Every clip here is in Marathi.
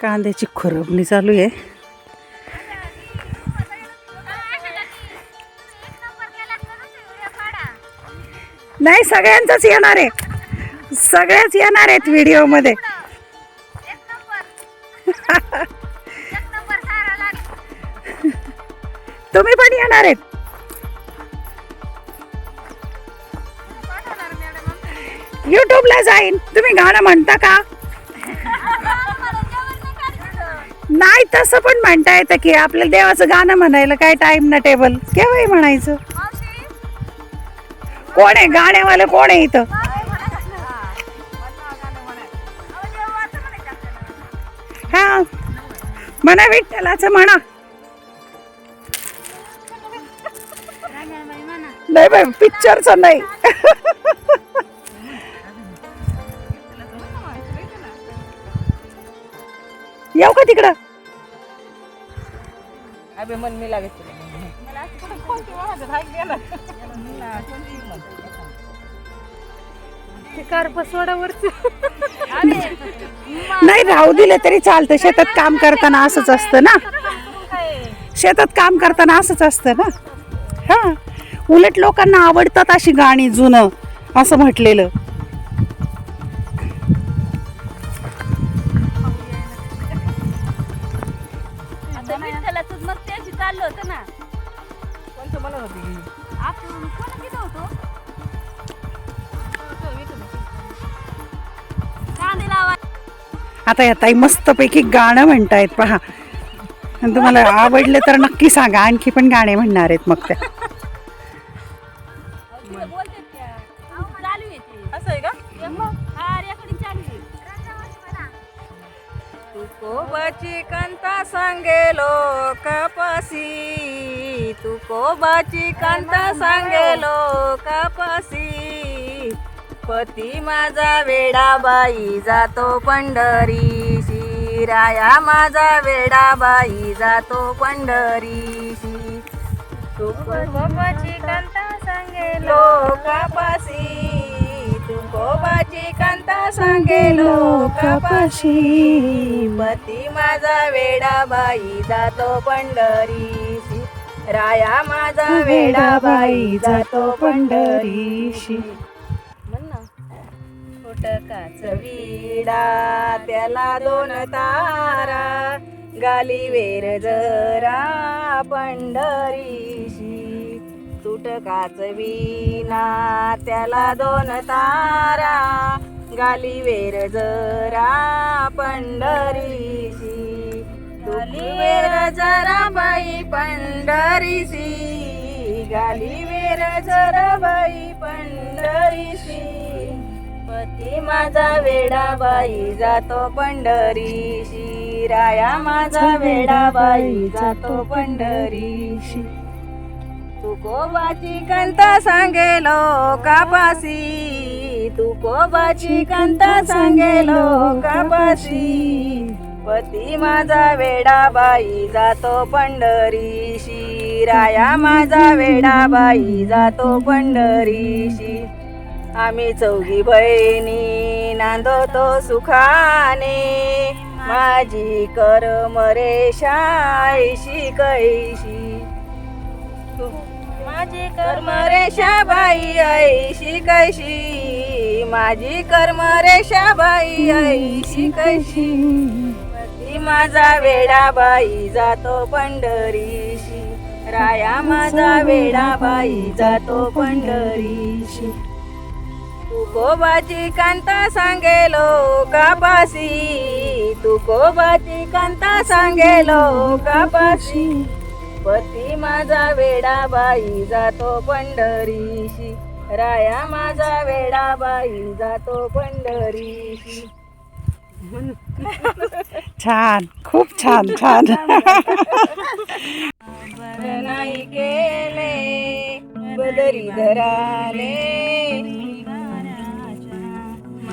कांद्याची खुरपणी चालू आहे. नाही सगळ्यांचाच येणार आहे. सगळ्याच येणार आहेत व्हिडिओमध्ये. तुम्ही पण येणार आहेत. युट्यूबला जाईन. तुम्ही गाणं म्हणता का? नाही तसं पण म्हणता येतं की आपल्याला देवाचं गाणं म्हणायला काय टाइम ना टेबल केव्हाही म्हणायचं. कोण आहे? गाण्यावाले कोण आहे इथं? हा. म्हणा विठ्ठलाचं म्हणा. नाही बाई पिक्चरचं नाही. येऊ का तिकडं? अबे मन मी लागत. ते नाही राहू दिले तरी चालतं. शेतात काम करताना असंच असतं ना. शेतात काम करताना असंच असतं ना. हा. उलट लोकांना आवडतात अशी गाणी जुनं असं म्हटलेलं. आता या ताई मस्तपैकी गाणं म्हणतायत पहा. तुम्हाला आवडलं तर नक्की सांगा. आणखी पण गाणे म्हणणार आहेत मग त्या ते तुकोबाची कांता सांगेलो कापासी तुकोबाची कांता सांगेलो कापासी पती माझा वेडाबाई जातो पंढरीशी. राया माझा वेडाबाई जातो पंढरीशी. तुकोबाची कांता सांगेलो कापासी तुकोबाची कांता सांगेलो कापाशी पती माझा वेडाबाई जातो पंढरीशी. राया माझा वेडाबाई जातो पंढरीशी. फोटकाच विडा त्याला दोन तारा गाली वेर जरा पंढरीशी. तुटकाच विना त्याला दोन तारा गाली वेर जरा पंढरीशी. गाली वेर जरा बाई पंढरीशी. गाली वेर जरा बाई पंढरीशी. पती माझा वेडाबाई जातो पंढरीशी. राया माझा वेडाबाई जातो पंढरीशी. तुकोबाची कंता सांगेलो कापासी तुकोबाची कंता सांगेलो कापासी पती माझा वेडाबाई जातो पंढरीशी. राया माझा वेडाबाई जातो पंढरीशी. आम्ही चौघी बहिणी नांदवतो सुखाने. माझी करम रेषायशी कैशी. माझी कर्म रेषा बाई ऐशी कैशी. माझी कर्म रेषा बाई ऐशी कैशी. माझा वेडाबाई जातो पंढरीशी. राया माझा वेडाबाई जातो पंढरीशी. तुकोबाची कांता सांगेलो कापासी तुकोबाची कांता सांगेलो कापासी पती माझा वेडाबाई जातो पंढरीशी. राया माझा वेडाबाई जातो पंढरीशी. छान खूप छान छान. नाही केले बदरी धराले.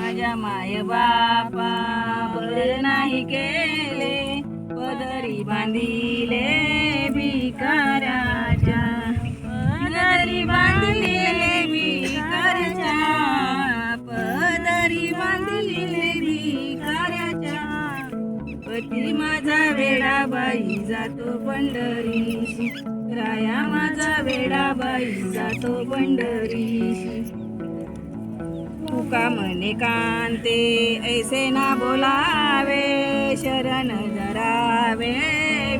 माझ्या माय बापा बर नाही केले पदरी बांधिले भिकाराच्या पदरी बांधलेले भिकाराच्या पदरी बांधलेले भिकाराच्या पती माझा वेडाबाई जातो पंढरीशी राया माझा वेडाबाई जातो पंढरीशी. तुका म्हणे कांते ऐसे ना बोलावे शरण धरावे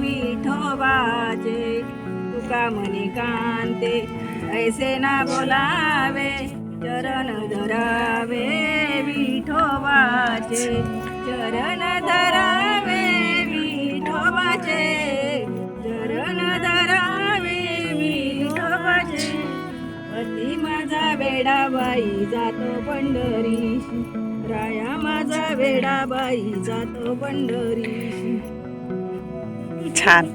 विठोबाचे तुका म्हणे कांते ऐसे ना बोलावे चरण धरावे विठोबाचे चरण धरावे वेडाबाई जातो पंढरीशी राया माझा वेडाबाई जातो पंढरीशी छान.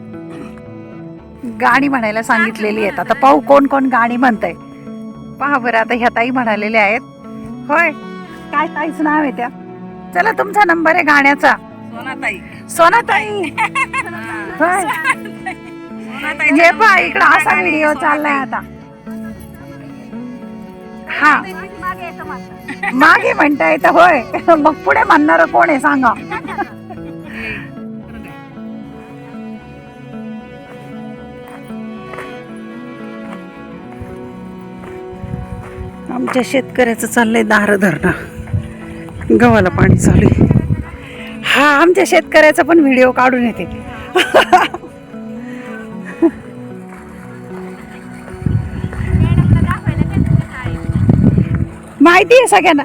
गाणी म्हणायला सांगितलेली आहेत. आता पाहू कोण कोण गाणी म्हणतंय. पहा बरं आता ह्या ताई म्हणालेल्या आहेत. होय काय ताईचं नाव आहे त्या? चला तुमचा नंबर आहे गाण्याचा. सोनाताई. सोनाताई. होय. हे पहा इकडं असा व्हिडिओ चाललाय आता. हा. मागे येतं मात्र. मागे म्हणता येतं होय. मग पुढे म्हणणार कोण आहे सांगा. आमच्या शेतकऱ्याचं चाललंय दार धरणं. गव्हाला पाणी चालू आहे. हा आमच्या शेतकऱ्याचा पण व्हिडिओ काढून येते. माहिती आहे सगळ्यांना.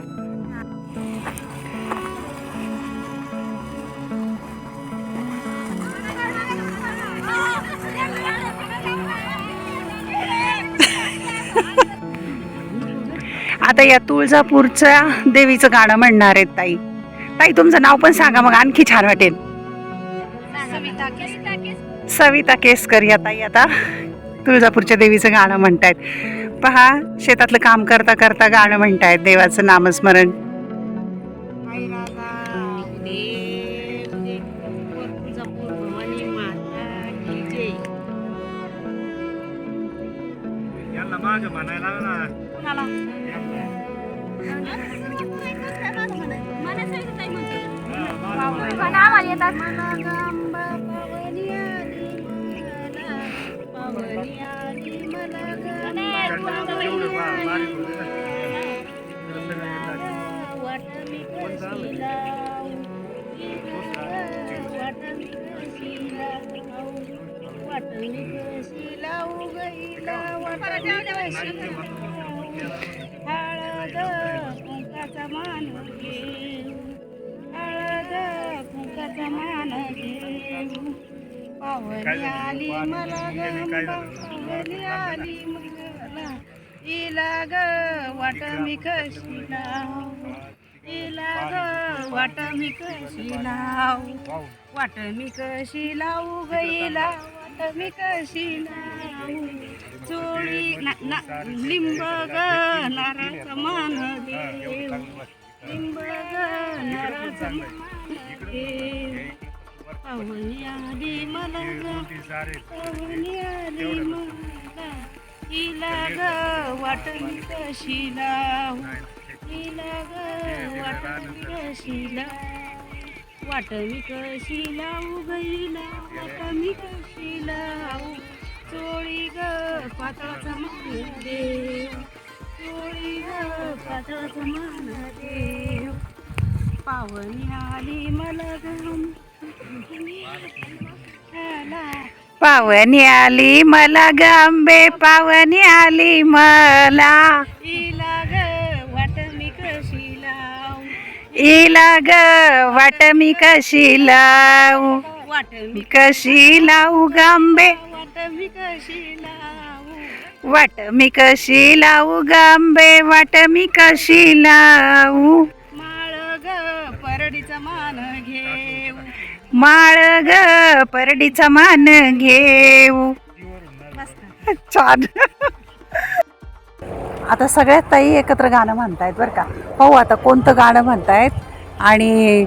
आता या तुळजापूरच्या देवीचं गाणं म्हणणार आहेत ताई. ताई तुमचं नाव पण सांगा मग आणखी छान वाटेल. सविता केस- केसकर या ताई आता तुळजापूरच्या देवीचं गाणं म्हणतायत. पहा शेतातलं काम करता करता गाणं म्हणतायत देवाचं नामस्मरण. म्हणायला पावली आली मला इला ग वाट मी कशी लावू? इला ग वाट मी कशी लावू? वाट मी कशी लावू गईला वाट मी कशी लावू? चोळी लिंब ग नाराचा मान देव लिंब ग नाराचा मान देव पाहुणी आली मला पाहुणी आली मला हिला ग वाट मी कशी लावू हिला ग वाट मी कशी लावू वाट मी कशी लावू गईला वाट मी कशी लावू चोळी ग पातळाचा मान देव चोळी ग पातळाचा मान देव पावनी आली मला गम पावनी आली मला गांबे पावनी आली मला. हिला ग वाट मी कशी लावू? इला ग वाट मी कशी लावू? वाट मी कशी लावू गांबे? वाट मी कशी लावू? वाट मी कशी लावू गांबे? वाट मी कशी लावू? परडीचा मान घेऊ. माळ ग परडीचा मान घेऊ. छान. आता सगळ्यात ताई एकत्र गाणं म्हणतायत बरं का. पाहू आता कोणतं गाणं म्हणतायत. आणि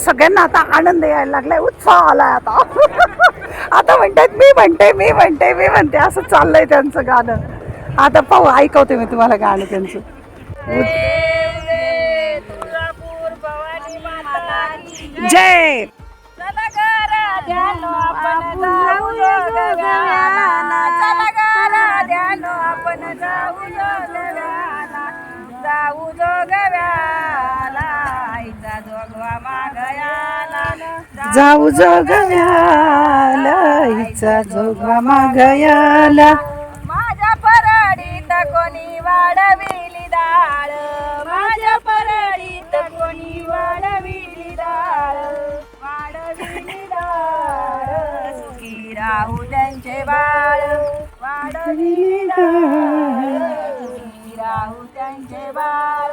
सगळ्यांना आता आनंद यायला लागलाय उत्साह आलाय आता. आता म्हणतायत मी म्हणते मी म्हणते मी म्हणते असं चाललंय त्यांचं गाणं. आता पाहू ऐकवते मी तुम्हाला गाणं त्यांचं तुळजापूर भवानी माता की जय जाऊ जोगव्याला चला ग राध्यानो आपण जाऊ जोगव्याला जाऊ जोगव्याला. आईचा जोगवा मागयाला. जाऊ जोगव्याला. हिचा जोगवा मागयाला. माझ्या परडीत कोणी वाढविली त्यांचे बाळ वाढविली राहू त्यांचे बाळ.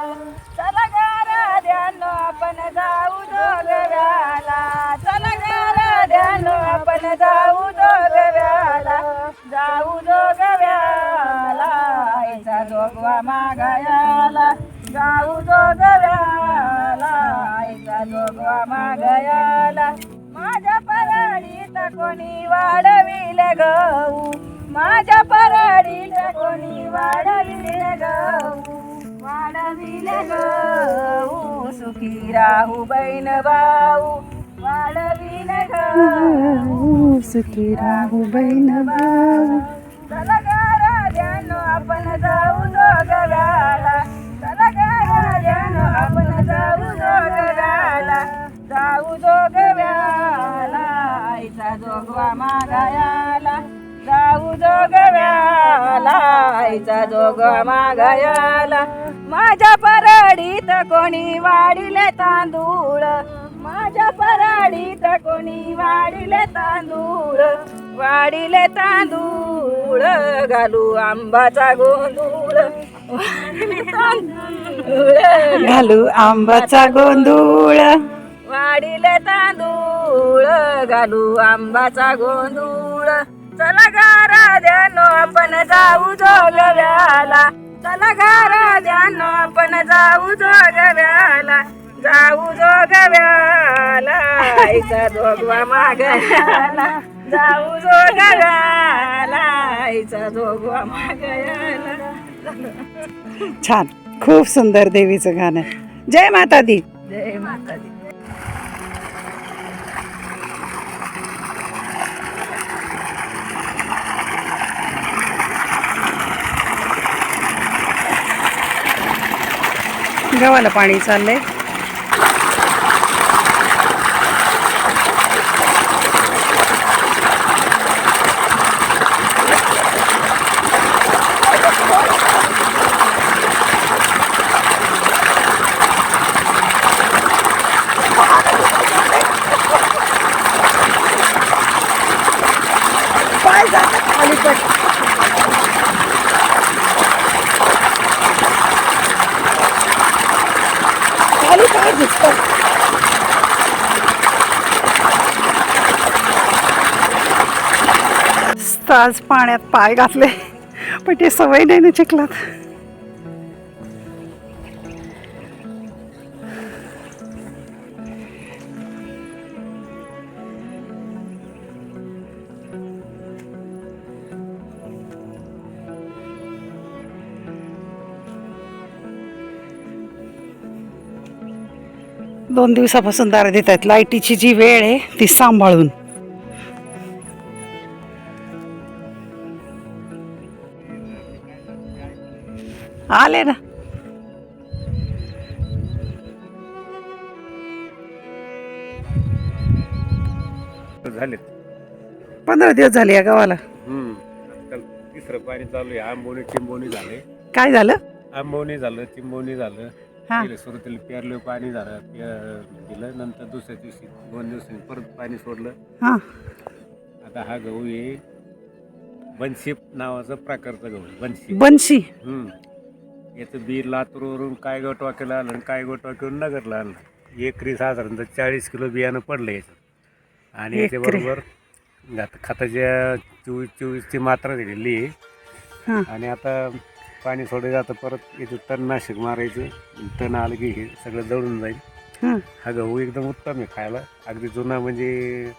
चला गारा द्यानो आपण जाऊ जोगव्याला चला गारा द्यानो आपण जाऊ जोगव्याला जाऊ जोगव्याला आईचा जोगवा मागायाला. जाऊ जोगव्याला आईचा जोगवा मागायाला. कोणी वाढविले गहू? माझ्या परडीत कोणी वाढविले गहू? वाढविले गहू सुखी राहू बहीण भाऊ. वाढविले गहू सुखी राहू बहीण भाऊ. आईचा जोगवा मागायाला जाऊ जोगव्याला आईचा जोगवा मागायाला. माझ्या परडीत कोणी वाढिले तांदूळ? माझ्या पराडीत कोणी वाढिले तांदूळ? वाढिले तांदूळ घालू आंबाचा गोंधूळ. घालू आंबाचा गोंधूळ. वाढिले तांदूळ. घालू आंबाचा गोंधूळ. चला गारा द्यानो आपण जाऊ जोगव्याला. चला गारा द्यानो आपण जाऊ जोगव्याला. जाऊ जोगव्याला आईचा जोगवा मागयाला. जाऊ जोगव्याला आईचा जोगवा मागयाला. छान. खूप सुंदर देवीचं गाणं जय माता दी जय माता दी गव्हाला पाणी चाललंय. आज पाण्यात पाय घातले पण ते सवय नाही ना चिखलात. दोन दिवसापासून दार देत आहेत लाईटीची जी वेळ आहे ती सांभाळून. आले ना. झालेत. पंधरा दिवस झाले या गावाला. तिसरं पाणी चालू आहे. आंबोनी चिंबोनी झाले. काय झालं? आंबोनी झालं चिंबोनी झालं. हा. सुरुवातीला पेरलं पाणी झालं. पे- दिलं नंतर दुसऱ्या दिवशी दोन दिवसांनी परत पाणी सोडलं. हा. आता हा गहू आहे. बनशी नावाचा प्रकारचा गहू आहे, बनशी बनशी हम्म. याचं बी लातूरवरून काय गटवाक्याला आलं आणि काय गटवाक्यावरून नगरला आणलं एकरी साधारणतः चाळीस किलो बियाणं पडलं याचं. आणि. याच्याबरोबर घात खताच्या चोवीस चोवीसची मात्रा दिलेली आहे. आणि आता पाणी सोडायचं आता परत याचं तणनाशक मारायचं. तण आलं की हे सगळं जळून जाईल. हा. हा गहू एकदम उत्तम आहे खायला. अगदी जुना म्हणजे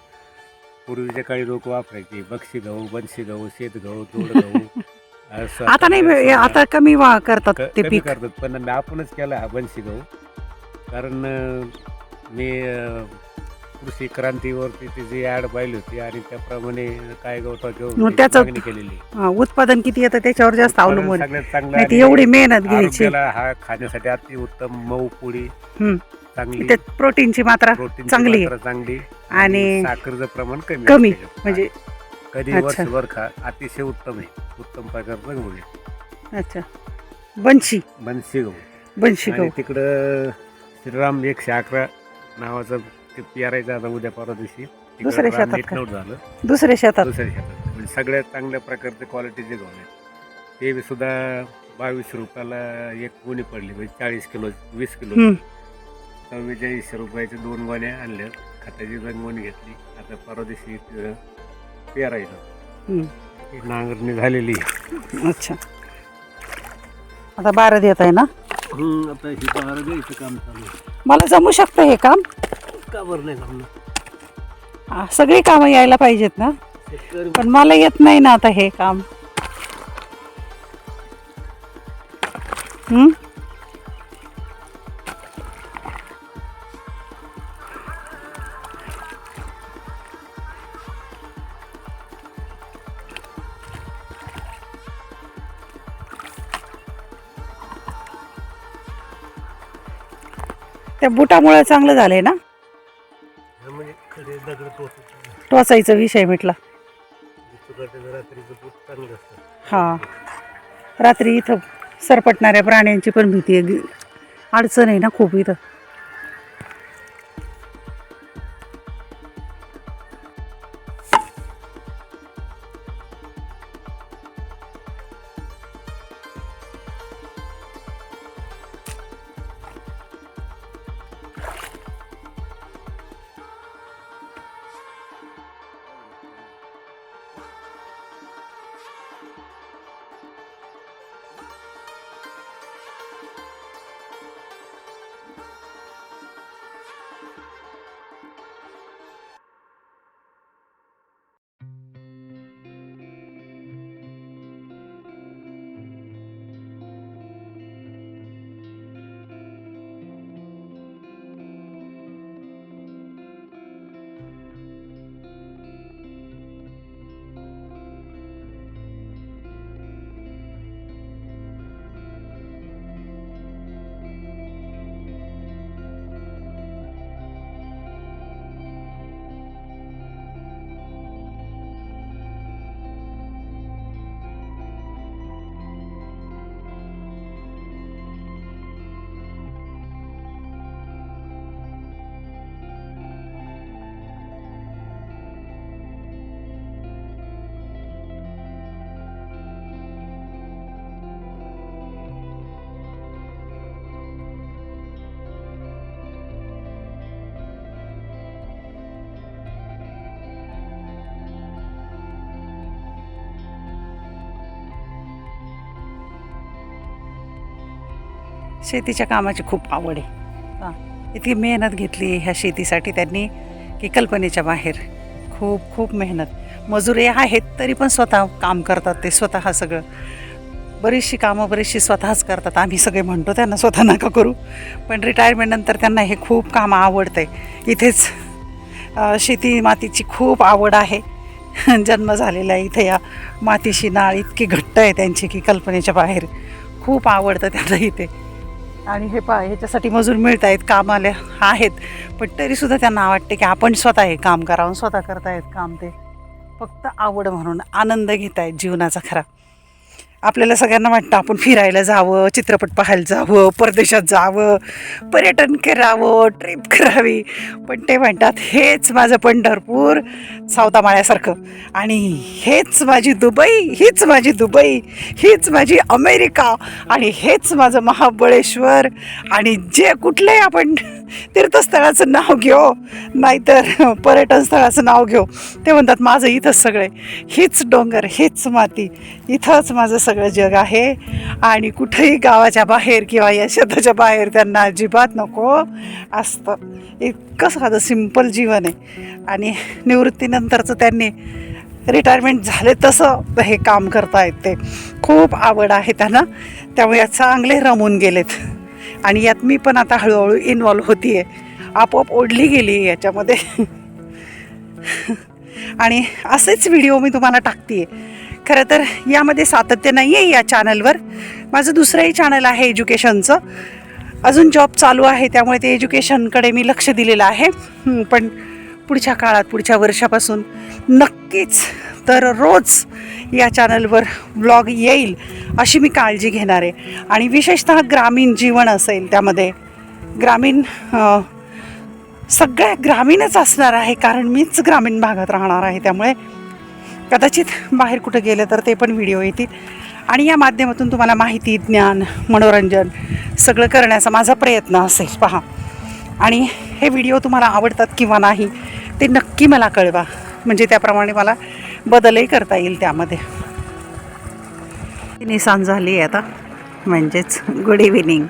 पूर्वीच्या काळी लोक वापरायचे. बक्षी गहू बनशी गहू शेत गहू जोड गहू. असं आता नाही आता कमी वा करतात क- ते कमी पीक करतात पण आम्ही आपणच केला हा बनशी गहू कारण अं, मी अं, कृषी क्रांतीवरती त्याची ॲड पाहिली होती आणि त्याप्रमाणे काय गवता मग घेऊन त्याची मागणी केलेली हा, उत्पादन किती येतं त्याच्यावर जास्त अवलंबून आहे. सगळ्यात चांगलं नाही ती आणि एवढी मेहनत घ्यायची आरोग्याला हा खाण्यासाठी अति उत्तम मऊ पोळी हम्म. चांगली त्यात प्रोटीनची मात्रा प्रोटीन चांगली आहे. चांगली आणि साखरचं प्रमाण कमी कमी. म्हणजे कधी अच्छा. वर्षभर खा अतिशय उत्तम आहे. उत्तम प्रकारचं गहू आहे अच्छा. बनशी बनशी गहू. बनशी आणि गहू. तिकडं श्रीराम एकशे अकरा नावाचं ते पेरायचं आता उद्या परवा दिवशी. तिकडं दुसऱ्या रान शेतात नीट का? नव्हतं झालं. दुसऱ्या शेतात दुसऱ्या शेतात म्हणजे सगळ्यात चांगल्या प्रकारचे क्वालिटीचे गहू आहेत. ते बी सुद्धा बावीस रुपयाला एक गोणी पडली. म्हणजे चाळीस किलो वीस किलो. हम्म. चव्वेचाळीस रुपयाचे दोन गोण्या आणल्या खताची दोन गोणी घेतली. आता परवा दिवशी तिथं पेरायचं नांगरणी झालेली. अच्छा. आता बारा देत आहे ना? आता ही बारा द्यायचं काम चालू आहे. मला जमू शकतं हे काम? का बरं नाही? हा, सगळी कामं यायला पाहिजेत ना? शेतकरी पण मला येत नाही ना आता हे काम. हम्म? त्या बुटामुळे चांगलं झालंय ना? म्हणजे टोचायचा विषय असतं. हा. रात्री इथं सरपटणाऱ्या प्राण्यांची पण भीती आहे. अडचण आहे ना खूप इथं. शेतीच्या कामाची खूप आवड आहे. हां इतकी मेहनत घेतली ह्या शेतीसाठी त्यांनी की कल्पनेच्या बाहेर. खूप खूप मेहनत. मजुरे आहेत तरी पण स्वतः काम करतात ते स्वतः सगळं. बरीचशी कामं बरीचशी स्वतःच करतात. आम्ही सगळे म्हणतो त्यांना स्वतः नका करू. पण रिटायरमेंटनंतर त्यांना हे खूप कामं आवडतं आहे इथेच शेती मातीची खूप आवड आहे. जन्म झालेला आहे इथे या मातीशी नाळ इतकी घट्ट आहे त्यांची की कल्पनेच्या बाहेर. खूप आवडतं त्यांना इथे. आणि हे पा ह्याच्यासाठी मजूर मिळत आहेत कामाला आहेत. पण तरीसुद्धा त्यांना वाटते की आपण स्वतः हे काम करावं स्वतः करतायत काम ते. फक्त आवड म्हणून आनंद घेत आहेत जीवनाचा खरा. आपल्याला सगळ्यांना वाटतं आपण फिरायला जावं चित्रपट पाहायला जावं परदेशात जावं पर्यटन करावं ट्रिप करावी. पण ते म्हणतात हेच माझं पंढरपूर सावतामाळ्यासारखं. आणि हेच माझी दुबई हीच माझी दुबई हीच माझी अमेरिका आणि हेच माझं महाबळेश्वर. आणि जे कुठलंही आपण तीर्थस्थळाचं नाव घेऊ नाहीतर पर्यटन स्थळाचं नाव घेऊ ते म्हणतात माझं इथंच सगळे हीच डोंगर हीच माती इथंच माझं सगळं जग आहे. आणि कुठेही गावाच्या बाहेर किंवा या शेताच्या बाहेर त्यांना अजिबात नको असतं. इतकं साधं सिंपल जीवन आहे. आणि निवृत्तीनंतरचं त्यांनी रिटायरमेंट झाले तसं हे काम करतायत ते खूप आवड आहे त्यांना. त्यामुळे यात चांगले रमून गेलेत. आणि यात मी पण आता हळूहळू इन्वॉल्व्ह होती आहे आपोआप ओढली गेली याच्यामध्ये. आणि असेच व्हिडिओ मी तुम्हाला टाकते आहे खरं तर यामध्ये सातत्य नाही आहे या चॅनलवर माझं दुसरंही चॅनल आहे एज्युकेशनचं अजून जॉब चालू आहे त्यामुळे ते एज्युकेशनकडे मी लक्ष दिलेलं आहे. पण पुढच्या काळात पुढच्या वर्षापासून नक्कीच तर रोज या चॅनलवर ब्लॉग येईल अशी मी काळजी घेणार आहे. आणि विशेषतः ग्रामीण जीवन असेल त्यामध्ये. ग्रामीण सगळ्या ग्रामीणच असणार आहे कारण मीच ग्रामीण भागात राहणार आहे त्यामुळे कदाचित बाहेर कुठं गेलं तर ते पण व्हिडिओ येतील. आणि या माध्यमातून तुम्हाला माहिती ज्ञान मनोरंजन सगळं करण्याचा माझा प्रयत्न असेल. पहा. आणि हे व्हिडिओ तुम्हाला आवडतात किंवा नाही ते नक्की मला कळवा. म्हणजे त्याप्रमाणे मला बदलही करता येईल त्यामध्ये. निसान झाली आहे आता. म्हणजेच गुड इव्हिनिंग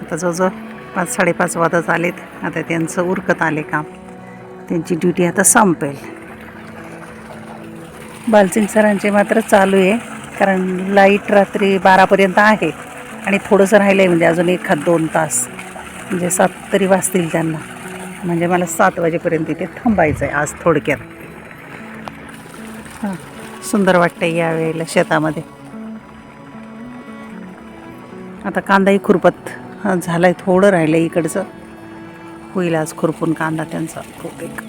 आता जवळजवळ पाच साडेपाच वाजत आलेत. आता त्यांचं उरकत आले काम. त्यांची ड्युटी आता संपेल. बालसिंग सरांचे मात्र चालू आहे कारण लाइट रात्री बारापर्यंत आहे आणि थोडंसं राहिलं आहे म्हणजे अजून एखाद दोन तास. म्हणजे सात तरी वाजतील त्यांना. म्हणजे मला सात वाजेपर्यंत इथे थांबायचं आहे आज थोडक्यात. हां सुंदर वाटतं यावेळेला शेतामध्ये. आता कांदाही खुरपत झाला आहे थोडं राहिलं आहे इकडचं. होईल आज खुरपून कांदा त्यांचा खूप एक